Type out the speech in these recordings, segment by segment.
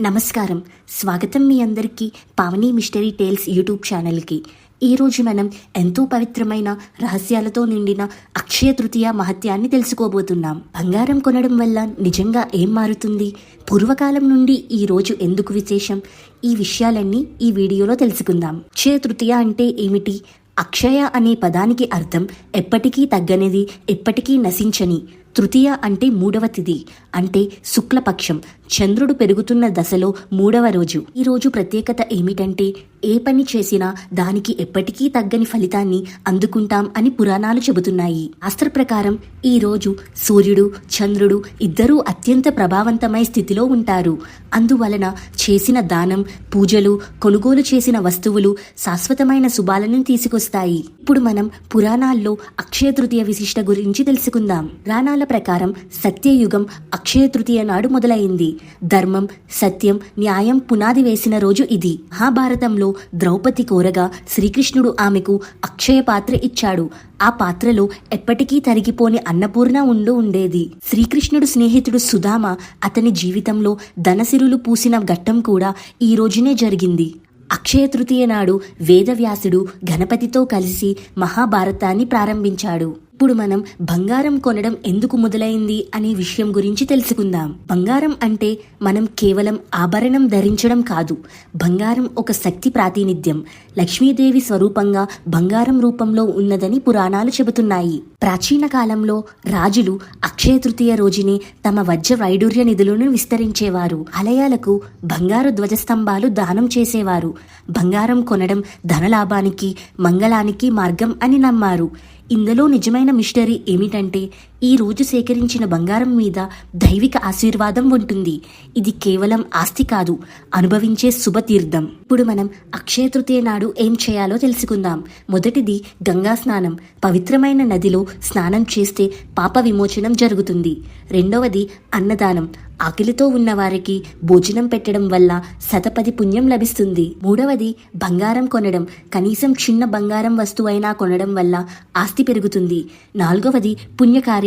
నమస్కారం. స్వాగతం మీ అందరికీ పావని మిస్టరీ టేల్స్ యూట్యూబ్ ఛానల్కి. ఈరోజు మనం ఎంతో పవిత్రమైన రహస్యాలతో నిండిన అక్షయ తృతీయ మహత్యాన్ని తెలుసుకోబోతున్నాం. బంగారం కొనడం వల్ల నిజంగా ఏం మారుతుంది? పూర్వకాలం నుండి ఈ రోజు ఎందుకు విశేషం? ఈ విషయాలన్నీ ఈ వీడియోలో తెలుసుకుందాం. అక్షయ తృతీయ అంటే ఏమిటి? అక్షయ అనే పదానికి అర్థం ఎప్పటికీ తగ్గనిది ఎప్పటికీ నశించని తృతీయ అంటే మూడవ తిథి అంటే శుక్లపక్షం. చంద్రుడు పెరుగుతున్న దశలో మూడవ రోజు. ఈ రోజు ప్రత్యేకత ఏమిటంటే ఏ పని చేసినా దానికి ఎప్పటికీ తగ్గని ఫలితాన్ని అందుకుంటాం అని పురాణాలు చెబుతున్నాయి. శాస్త్ర ప్రకారం ఈ రోజు సూర్యుడు చంద్రుడు ఇద్దరూ అత్యంత ప్రభావవంతమైన స్థితిలో ఉంటారు. అందువలన చేసిన దానం పూజలు కొనుగోలు చేసిన వస్తువులు శాశ్వతమైన శుభాలను తీసుకొస్తాయి. ఇప్పుడు మనం పురాణాల్లో అక్షయ తృతీయ విశిష్ట గురించి తెలుసుకుందాం. పురాణాల ప్రకారం సత్యయుగం అక్షయ తృతీయ నాడు మొదలైంది. ధర్మం సత్యం న్యాయం పునాది వేసిన రోజు ఇది. మహాభారతంలో ద్రౌపది కోరగా శ్రీకృష్ణుడు ఆమెకు అక్షయ పాత్ర ఇచ్చాడు. ఆ పాత్రలో ఎప్పటికీ తరిగిపోని అన్నపూర్ణ ఉండు ఉండేది. శ్రీకృష్ణుడు స్నేహితుడు సుధామ అతని జీవితంలో ధనసిరులు పూసిన ఘట్టం కూడా ఈ రోజునే జరిగింది. అక్షయ తృతీయ నాడు వేదవ్యాసుడు గణపతితో కలిసి మహాభారతాన్ని ప్రారంభించాడు. ఇప్పుడు మనం బంగారం కొనడం ఎందుకు మొదలైంది అనే విషయం గురించి తెలుసుకుందాం. బంగారం అంటే మనం కేవలం ఆభరణం ధరించడం కాదు బంగారం ఒక శక్తి ప్రాతినిధ్యం. లక్ష్మీదేవి స్వరూపంగా బంగారం రూపంలో ఉన్నదని పురాణాలు చెబుతున్నాయి. ప్రాచీన కాలంలో రాజులు అక్షయ తృతీయ రోజునే తమ వజ్ర వైడూర్య నిధులను విస్తరించేవారు. ఆలయాలకు బంగారు ధ్వజస్తంభాలు దానం చేసేవారు. బంగారం కొనడం ధనలాభానికి మంగళానికి మార్గం అని నమ్మారు. ఇందులో నిజమైన మిస్టరీ ఏమిటంటే ఈ రోజు సేకరించిన బంగారం మీద దైవిక ఆశీర్వాదం ఉంటుంది. ఇది కేవలం ఆస్తి కాదు అనుభవించే శుభతీర్థం. ఇప్పుడు మనం అక్షయ తృతీయ నాడు ఏం చేయాలో తెలుసుకుందాం. మొదటిది గంగా స్నానం. పవిత్రమైన నదిలో స్నానం చేస్తే పాప విమోచనం జరుగుతుంది. రెండవది అన్నదానం. ఆకలితో ఉన్నవారికి భోజనం పెట్టడం వల్ల శతపది పుణ్యం లభిస్తుంది. మూడవది బంగారం కొనడం. కనీసం చిన్న బంగారం వస్తువైనా కొనడం వల్ల ఆస్తి పెరుగుతుంది. నాలుగవది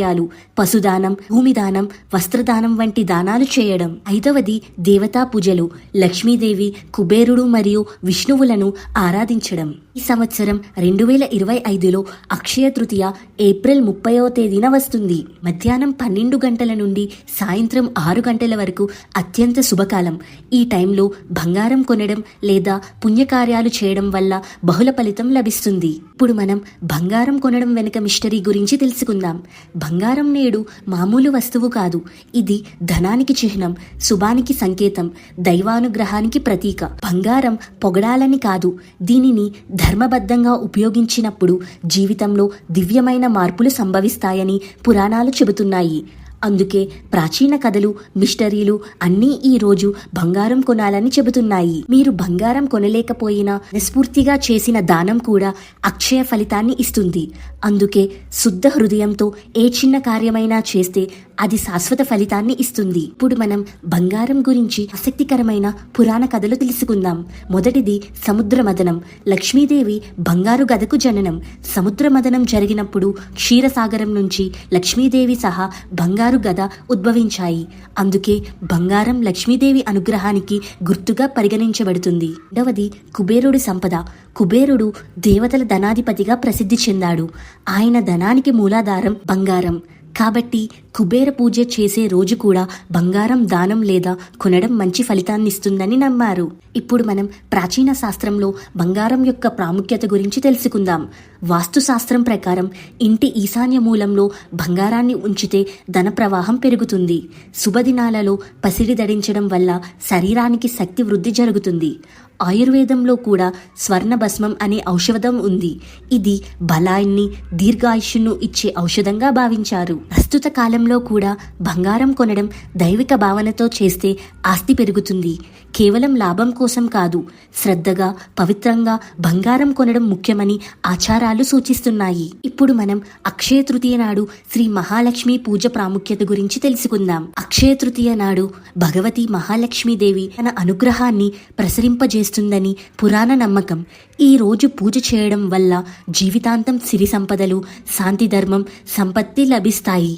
కార్యాలు పశుదానం భూమిదానం వస్త్రదానం వంటి దానాలు చేయడం. ఐదవది దేవతా పూజలు. లక్ష్మీదేవి కుబేరుడు మరియు విష్ణువులను ఆరాధించడం. ఈ సంవత్సరం రెండు వేల ఇరవై ఐదులో అక్షయ తృతీయ ఏప్రిల్ ముప్పైవ తేదీన వస్తుంది. మధ్యాహ్నం పన్నెండు గంటల నుండి సాయంత్రం ఆరు గంటల వరకు అత్యంత శుభకాలం. ఈ టైంలో బంగారం కొనడం లేదా పుణ్యకార్యాలు చేయడం వల్ల బహుళ ఫలితం లభిస్తుంది. ఇప్పుడు మనం బంగారం కొనడం వెనుక మిస్టరీ గురించి తెలుసుకుందాం. బంగారం నేడు మామూలు వస్తువు కాదు. ఇది ధనానికి చిహ్నం శుభానికి సంకేతం దైవానుగ్రహానికి ప్రతీక. బంగారం పొగడాలని కాదు. దీనిని ధర్మబద్ధంగా ఉపయోగించినప్పుడు జీవితంలో దివ్యమైన మార్పులు సంభవిస్తాయని పురాణాలు చెబుతున్నాయి. అందుకే ప్రాచీన కథలు మిస్టరీలు అన్నీ ఈ రోజు బంగారం కొనాలని చెబుతున్నాయి. మీరు బంగారం కొనలేకపోయినా నిస్ఫూర్తిగా చేసిన దానం కూడా అక్షయ ఫలితాన్ని ఇస్తుంది. అందుకే శుద్ధ హృదయంతో ఏ చిన్న కార్యమైనా చేస్తే అది శాశ్వత ఫలితాన్ని ఇస్తుంది. ఇప్పుడు మనం బంగారం గురించి ఆసక్తికరమైన పురాణ కథలు తెలుసుకుందాం. మొదటిది సముద్ర మదనం. లక్ష్మీదేవి బంగారు గదకు జననం. సముద్ర మదనం జరిగినప్పుడు క్షీరసాగరం నుంచి లక్ష్మీదేవి సహా బంగారు గద ఉద్భవించాయి. అందుకే బంగారం లక్ష్మీదేవి అనుగ్రహానికి గుర్తుగా పరిగణించబడుతుంది. రెండవది కుబేరుడి సంపద. కుబేరుడు దేవతల ధనాధిపతిగా ప్రసిద్ధి చెందాడు. ఆయన ధనానికి మూలాధారం బంగారం. కాబట్టి కుబేర పూజ చేసే రోజు కూడా బంగారం దానం లేదా కొనడం మంచి ఫలితాన్ని ఇస్తుందని నమ్మారు. ఇప్పుడు మనం ప్రాచీన శాస్త్రంలో బంగారం యొక్క ప్రాముఖ్యత గురించి తెలుసుకుందాం. వాస్తు శాస్త్రం ప్రకారం ఇంటి ఈశాన్య మూలంలో బంగారాన్ని ఉంచితే ధన ప్రవాహం పెరుగుతుంది. శుభదినాలలో పసిడి ధరించడం వల్ల శరీరానికి శక్తి వృద్ధి జరుగుతుంది. ఆయుర్వేదంలో కూడా స్వర్ణ భస్మం అనే ఔషధం ఉంది. ఇది బలాన్ని దీర్ఘాయుష్ను ఇచ్చే ఔషధంగా భావించారు. ప్రస్తుత కాలంలో కూడా బంగారం కొనడం దైవిక భావనతో చేస్తే ఆస్తి పెరుగుతుంది. కేవలం లాభం కోసం కాదు శ్రద్ధగా పవిత్రంగా బంగారం కొనడం ముఖ్యమని ఆచారాలు సూచిస్తున్నాయి. ఇప్పుడు మనం అక్షయ తృతీయ నాడు శ్రీ మహాలక్ష్మి పూజ ప్రాముఖ్యత గురించి తెలుసుకుందాం. అక్షయ తృతీయ నాడు భగవతి మహాలక్ష్మీదేవి తన అనుగ్రహాన్ని ప్రసరింపజేస్తుందని పురాణ నమ్మకం. ఈ రోజు పూజ చేయడం వల్ల జీవితాంతం సిరి సంపదలు శాంతి ధర్మం సంపత్తి లభిస్తాయి.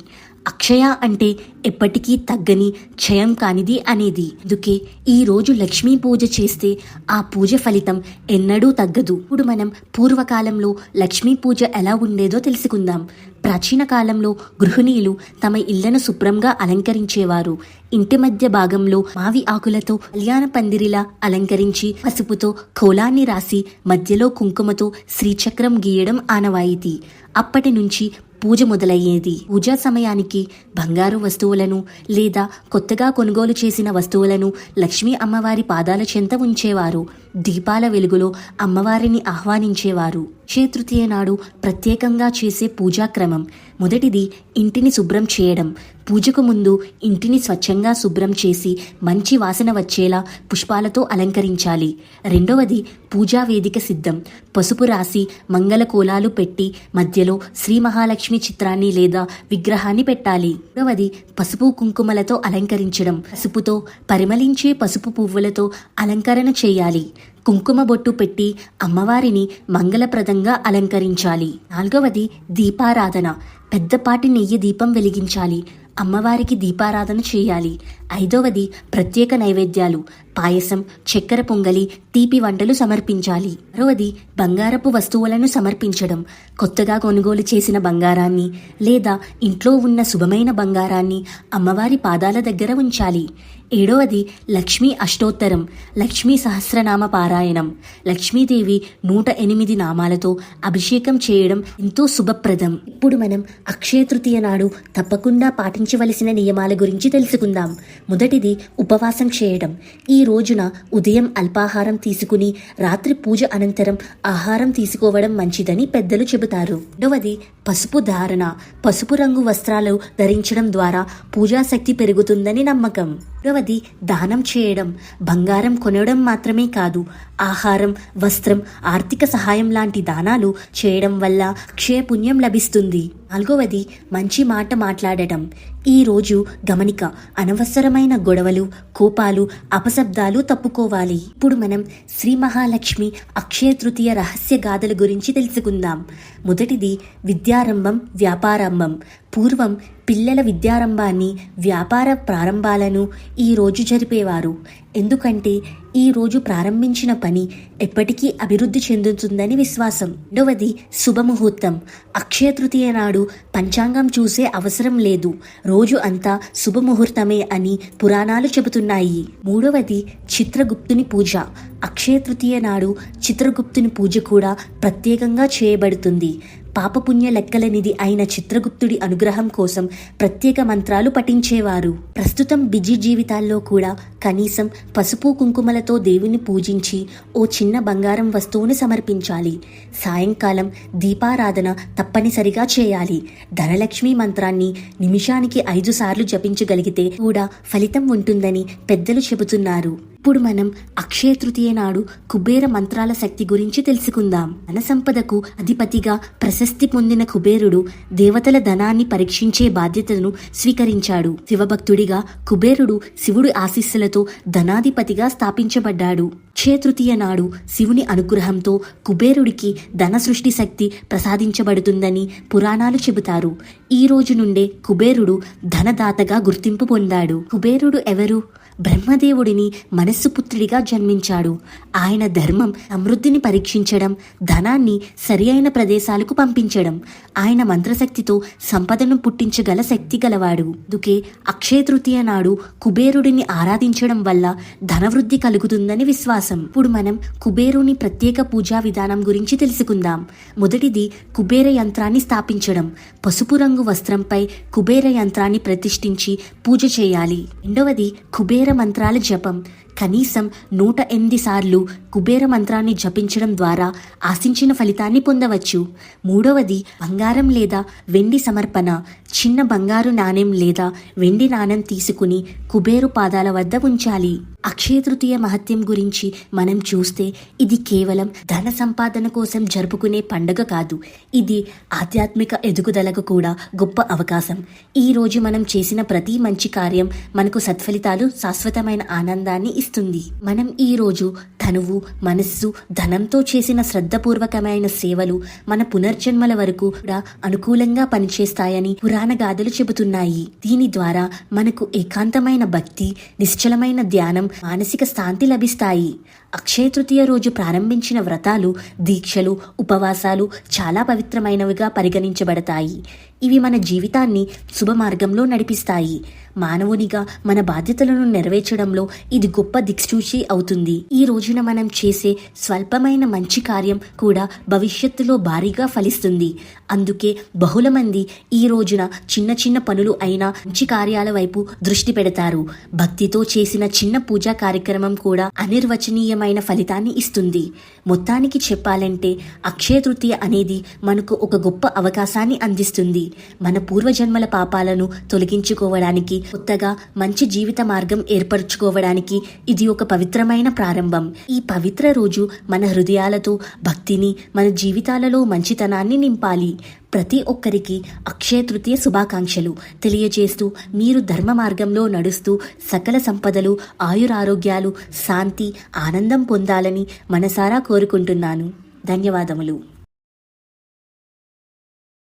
అక్షయ అంటే ఎప్పటికీ తగ్గని క్షయం కానిది అనేది. అందుకే ఈ రోజు లక్ష్మీ పూజ చేస్తే ఆ పూజ ఫలితం ఎన్నడూ తగ్గదు. ఇప్పుడు మనం పూర్వకాలంలో లక్ష్మీ పూజ ఎలా ఉండేదో తెలుసుకుందాం. ప్రాచీన కాలంలో గృహిణీలు తమ ఇళ్ళను శుభ్రంగా అలంకరించేవారు. ఇంటి మధ్య భాగంలో మావి ఆకులతో కళ్యాణ పందిరిలా అలంకరించి పసుపుతో కోలాన్ని రాసి మధ్యలో కుంకుమతో శ్రీచక్రం గీయడం ఆనవాయితీ. అప్పటి నుంచి పూజ మొదలయ్యేది. పూజా సమయానికి బంగారు వస్తువులను లేదా కొత్తగా కొనుగోలు చేసిన వస్తువులను లక్ష్మీ అమ్మవారి పాదాల చెంత ఉంచేవారు. దీపాల వెలుగులో అమ్మవారిని ఆహ్వానించేవారు. క్షేతృతీయ నాడు ప్రత్యేకంగా చేసే పూజా క్రమం మొదటిది ఇంటిని శుభ్రం చేయడం. పూజకు ముందు ఇంటిని స్వచ్ఛంగా శుభ్రం చేసి మంచి వాసన వచ్చేలా పుష్పాలతో అలంకరించాలి. రెండవది పూజా వేదిక సిద్ధం. పసుపు రాసి మంగళ కోలాలు పెట్టి మధ్యలో శ్రీ మహాలక్ష్మి చిత్రాన్ని లేదా విగ్రహాన్ని పెట్టాలి. మూడవది పసుపు కుంకుమలతో అలంకరించడం. పసుపుతో పరిమళించే పసుపు పువ్వులతో అలంకరణ చేయాలి. కుంకుమ బొట్టు పెట్టి అమ్మవారిని మంగళప్రదంగా అలంకరించాలి. నాలుగవది దీపారాధన. పెద్దపాటి నెయ్యి దీపం వెలిగించాలి. అమ్మవారికి దీపారాధన చేయాలి. ఐదవది ప్రత్యేక నైవేద్యాలు. పాయసం చక్కెర పొంగలి తీపి వంటలు సమర్పించాలి. ఆరవది బంగారపు వస్తువులను సమర్పించడం. కొత్తగా కొనుగోలు చేసిన బంగారాన్ని లేదా ఇంట్లో ఉన్న శుభమైన బంగారాన్ని అమ్మవారి పాదాల దగ్గర ఉంచాలి. ఏడవది లక్ష్మీ అష్టోత్తరం. లక్ష్మీ సహస్రనామ పారాయణం. లక్ష్మీదేవి నూట ఎనిమిది నామాలతో అభిషేకం చేయడం ఎంతో శుభప్రదం. ఇప్పుడు మనం అక్షయ తృతీయ నాడు తప్పకుండా పాటించవలసిన నియమాల గురించి తెలుసుకుందాం. మొదటిది ఉపవాసం చేయడం. ఈ రోజున ఉదయం అల్పాహారం తీసుకుని రాత్రి పూజ అనంతరం ఆహారం తీసుకోవడం మంచిదని పెద్దలు చెబుతారు. రెండవది పసుపు ధారణ. పసుపు రంగు వస్త్రాలు ధరించడం ద్వారా పూజాశక్తి పెరుగుతుందని నమ్మకం. మూడవది దానం చేయడం బంగారం కొనడం మాత్రమే కాదు ఆహారం వస్త్రం ఆర్థిక సహాయం లాంటి దానాలు చేయడం వల్ల క్షయపుణ్యం లభిస్తుంది. నాలుగవది మంచి మాట మాట్లాడటం. ఈ రోజు గమనిక అనవసరమైన గొడవలు కోపాలు అపశబ్దాలు తప్పుకోవాలి. ఇప్పుడు మనం శ్రీ మహాలక్ష్మి అక్షయ తృతీయ రహస్య గాథల గురించి తెలుసుకుందాం. మొదటిది విద్యారంభం వ్యాపారంభం. పూర్వం పిల్లల విద్యారంభాన్ని వ్యాపార ప్రారంభాలను ఈ రోజు జరిపేవారు. ఎందుకంటే ఈ రోజు ప్రారంభించిన పని ఎప్పటికీ అభివృద్ధి చెందుతుందని విశ్వాసం. రెండవది శుభముహూర్తం. అక్షయ తృతీయ నాడు పంచాంగం చూసే అవసరం లేదు. రోజు అంతా శుభముహూర్తమే అని పురాణాలు చెబుతున్నాయి. మూడవది చిత్రగుప్తుని పూజ. అక్షయ తృతీయ నాడు చిత్రగుప్తుని పూజ కూడా ప్రత్యేకంగా చేయబడుతుంది. పాపపుణ్య లెక్కలనిది అయిన చిత్రగుప్తుడి అనుగ్రహం కోసం ప్రత్యేక మంత్రాలు పఠించేవారు. ప్రస్తుతం బిజీ జీవితాల్లో కూడా కనీసం పసుపు కుంకుమలతో దేవుని పూజించి ఓ చిన్న బంగారం వస్తువుని సమర్పించాలి. సాయంకాలం దీపారాధన తప్పనిసరిగా చేయాలి. ధనలక్ష్మి మంత్రాన్ని నిమిషానికి ఐదు సార్లు జపించగలిగితే కూడా ఫలితం ఉంటుందని పెద్దలు చెబుతున్నారు. ఇప్పుడు మనం అక్షయ తృతీయ నాడు కుబేర మంత్రాల శక్తి గురించి తెలుసుకుందాం. ధన సంపదకు అధిపతిగా ప్రశస్తి పొందిన కుబేరుడు దేవతల ధనాన్ని పరీక్షించే బాధ్యతను స్వీకరించాడు. శివభక్తుడిగా కుబేరుడు శివుడి ఆశీస్సులతో ధనాధిపతిగా స్థాపించబడ్డాడు. అక్షయ తృతీయ నాడు శివుని అనుగ్రహంతో కుబేరుడికి ధన సృష్టి శక్తి ప్రసాదించబడుతుందని పురాణాలు చెబుతారు. ఈ రోజు నుండే కుబేరుడు ధనదాతగా గుర్తింపు పొందాడు. కుబేరుడు ఎవరు? బ్రహ్మదేవుడిని మనస్సు పుత్రుడిగా జన్మించాడు. ఆయన ధర్మం సమృద్ధిని పరీక్షించడం ధనాన్ని సరి అయిన ప్రదేశాలకు పంపించడం ఆయన మంత్రశక్తితో సంపదను పుట్టించగల శక్తి గలవాడు. అందుకే అక్షయ తృతీయ నాడు కుబేరుడిని ఆరాధించడం వల్ల ధనవృద్ధి కలుగుతుందని విశ్వాసం. ఇప్పుడు మనం కుబేరుని ప్రత్యేక పూజా విధానం గురించి తెలుసుకుందాం. మొదటిది కుబేర యంత్రాన్ని స్థాపించడం. పసుపు రంగు వస్త్రంపై కుబేర యంత్రాన్ని ప్రతిష్ఠించి పూజ చేయాలి. రెండవది కుబేర మంత్రాల జపం. కనీసం నూట ఎనిమిది సార్లు కుబేర మంత్రాన్ని జపించడం ద్వారా ఆశించిన ఫలితాన్ని పొందవచ్చు. మూడవది బంగారం లేదా వెండి సమర్పణ. చిన్న బంగారు నాణెం లేదా వెండి నాణెం తీసుకుని కుబేరు పాదాల వద్ద ఉంచాలి. అక్షయ తృతీయ మహత్యం గురించి మనం చూస్తే ఇది కేవలం ధన సంపాదన కోసం జరుపుకునే పండుగ కాదు. ఇది ఆధ్యాత్మిక ఎదుగుదలకు కూడా గొప్ప అవకాశం. ఈ రోజు మనం చేసిన ప్రతి మంచి కార్యం మనకు సత్ఫలితాలు శాశ్వతమైన ఆనందాన్ని ఇస్తుంది మనం ఈ రోజు తనువు మనస్సు ధనంతో చేసిన శ్రద్ధపూర్వకమైన సేవలు మన పునర్జన్మల వరకు కూడా అనుకూలంగా పనిచేస్తాయని పురాణ గాథలు చెబుతున్నాయి. దీని ద్వారా మనకు ఏకాంతమైన భక్తి నిశ్చలమైన ధ్యానం మానసిక శాంతి లభిస్తాయి. అక్షయ తృతీయ రోజు ప్రారంభించిన వ్రతాలు దీక్షలు ఉపవాసాలు చాలా పవిత్రమైనవిగా పరిగణించబడతాయి. ఇవి మన జీవితాన్ని శుభ మార్గంలో నడిపిస్తాయి. మానవునిగా మన బాధ్యతలను నెరవేర్చడంలో ఇది గొప్ప దిక్సూచి అవుతుంది. ఈ రోజున మనం చేసే స్వల్పమైన మంచి కార్యం కూడా భవిష్యత్తులో భారీగా ఫలిస్తుంది. అందుకే బహుళ మంది ఈ రోజున చిన్న చిన్న పనులు అయినా మంచి కార్యాల వైపు దృష్టి పెడతారు. భక్తితో చేసిన చిన్న పూజా కార్యక్రమం కూడా అనిర్వచనీయమైన ఫలితాన్ని ఇస్తుంది. మొత్తానికి చెప్పాలంటే అక్షయ తృతీయ అనేది మనకు ఒక గొప్ప అవకాశాన్ని అందిస్తుంది. మన పూర్వజన్మల పాపాలను తొలగించుకోవడానికి కొత్తగా మంచి జీవిత మార్గం ఏర్పరచుకోవడానికి ఇది ఒక పవిత్రమైన ప్రారంభం. ఈ పవిత్ర రోజు మన హృదయాలతో భక్తిని మన జీవితాలలో మంచితనాన్ని నింపాలి. ప్రతి ఒక్కరికి అక్షయ తృతీయ శుభాకాంక్షలు. తెలియజేస్తూ మీరు ధర్మ మార్గంలో నడుస్తూ సకల సంపదలు ఆయురారోగ్యాలు శాంతి ఆనందం పొందాలని మనసారా కోరుకుంటున్నాను. ధన్యవాదములు.